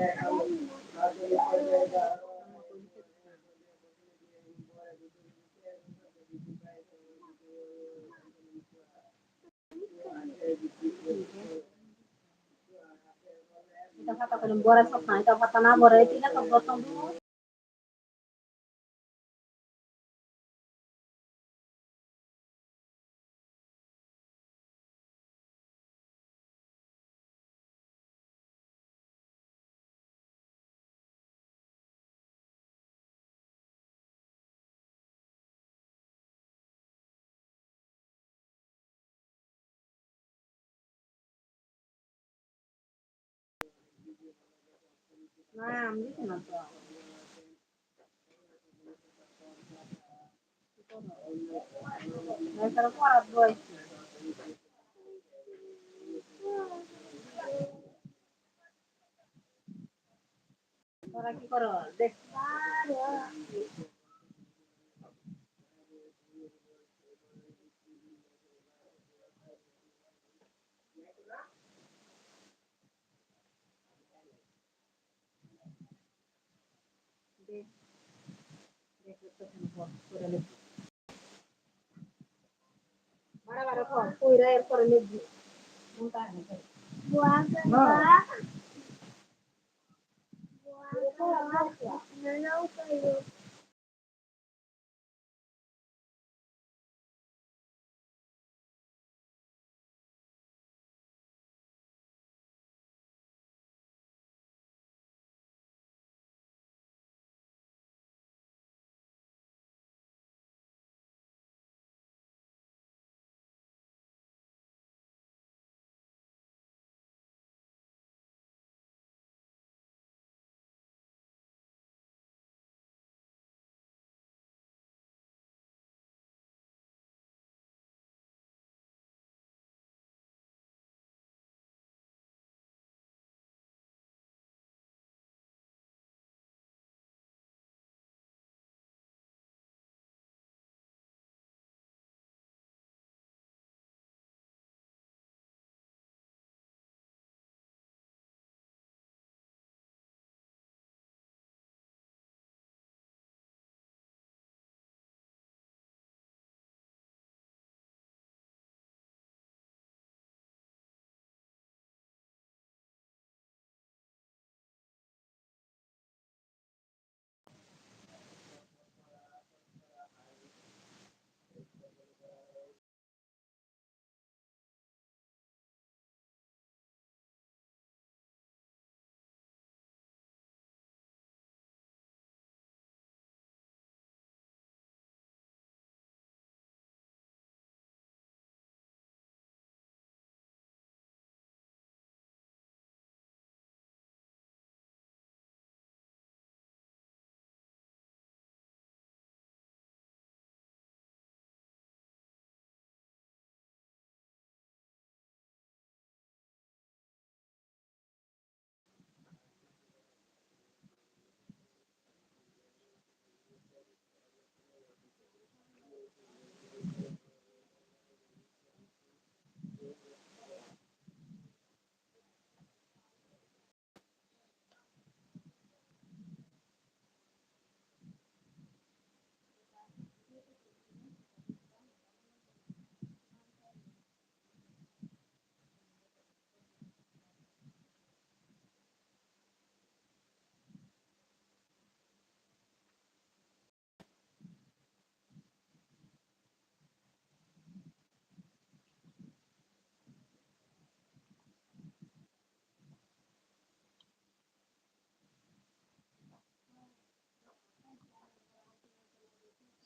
Kita kata penemboran sok boras nah, kita kata Ito ka tanah boras. Ito. তোরা কি করো? দেখ দেখ দেখ তো করে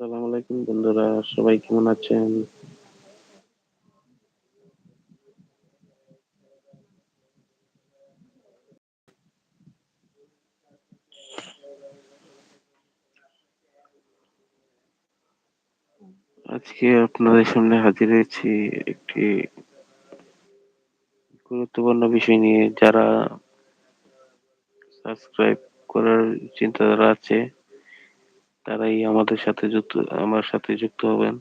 আসসালামু আলাইকুম বন্ধুরা, সবাই কেমন আছেন? আজকে আপনাদের সামনে হাজির হয়েছি একটি গুরুত্বপূর্ণ বিষয় নিয়ে, যারা সাবস্ক্রাইব করার চিন্তাধারা আছে তারাই আমাদের সাথে যুক্ত, আমার সাথে যুক্ত হবেন।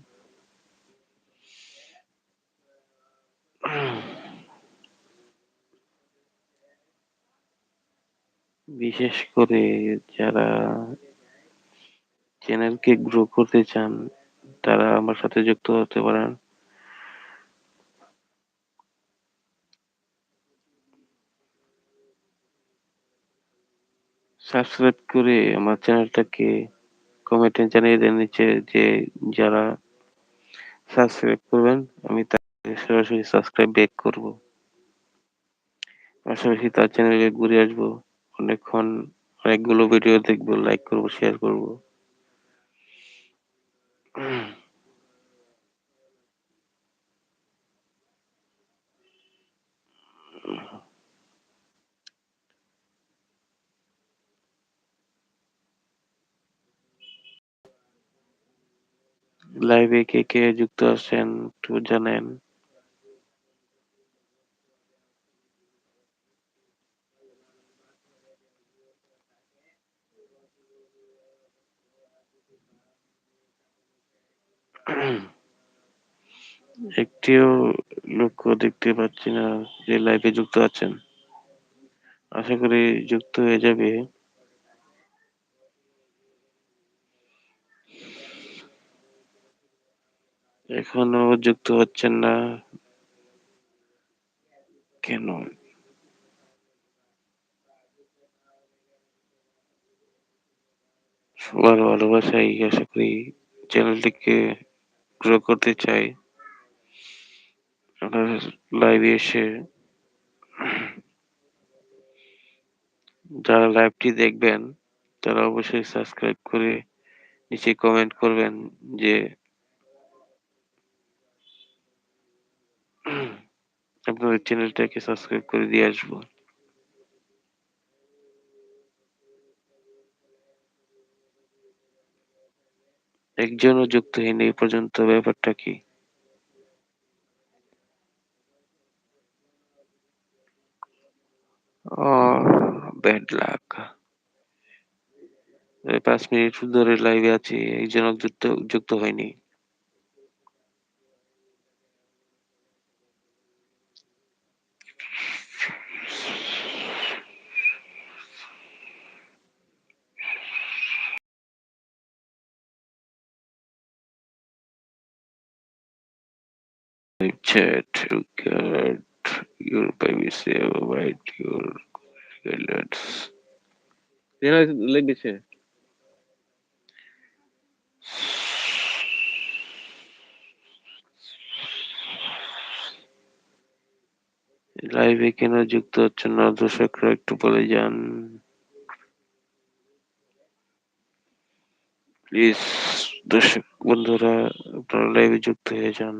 বিশেষ করে যারা চ্যানেলকে গ্রো করতে চান, তারা আমার সাথে যুক্ত হতে পারেন। সাবস্ক্রাইব করে আমার চ্যানেলটাকে কমেন্টে জানিয়ে দেন যে যারা সাবস্ক্রাইব করবেন, আমি তাদের সরাসরি সাবস্ক্রাইব ব্যাক করব। পাশাপাশি তার চ্যানেলে ঘুরে আসব। অনেকক্ষণ অনেকগুলো ভিডিও দেখব লাইক করব শেয়ার করব। লাইভে কে কে যুক্ত আছেন একটু জানেন। একটিও লোকও দেখতে পাচ্ছি না যে লাইভে যুক্ত আছেন। আশা করি যুক্ত হয়ে যাবে। এখনও যুক্ত হচ্ছেন না। কেন? সবার ভালোবাসাই আশা করি চ্যানেলটিকে গ্রো করতে চাই আপনারা লাইভে এসে যারা লাইভটি দেখবেন, তারা অবশ্যই সাবস্ক্রাইব করে নিচে কমেন্ট করবেন যে আপনাদের চ্যানেলটাকে সাবস্ক্রাইব করে দিয়ে আসব। একজনও যুক্ত হয়নি এই পর্যন্ত, ব্যাপারটা কি? ব্যাড লাক পাঁচ মিনিট ধরে লাইভে আছি, একজনও যুক্ত যুক্ত হয়নি। Chat to get your privacy avoid your guidelines লেগেছে লাইভে কেন যুক্ত হচ্ছেন না? দর্শকরা একটু বলে যান। প্লিজ দর্শক বন্ধুরা আপনারা লাইভে যুক্ত হয়ে যান।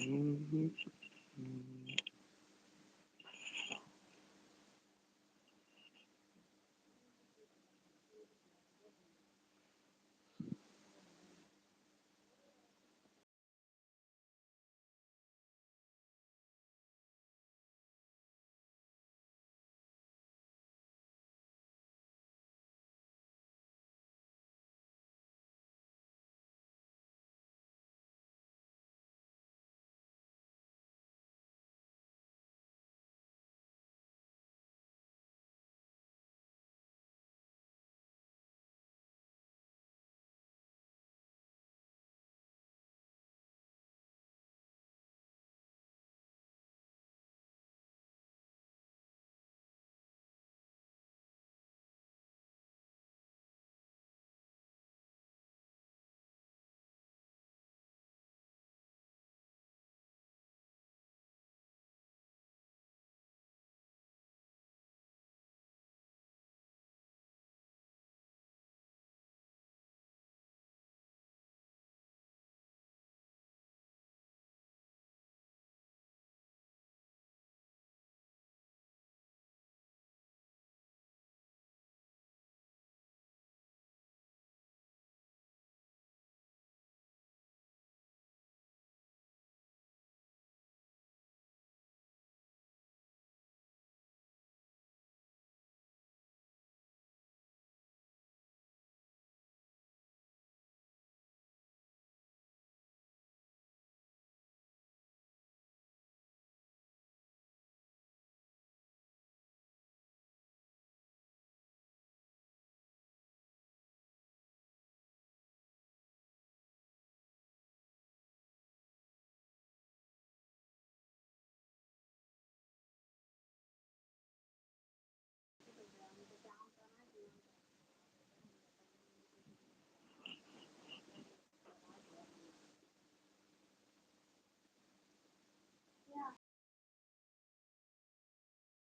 Mm-hmm.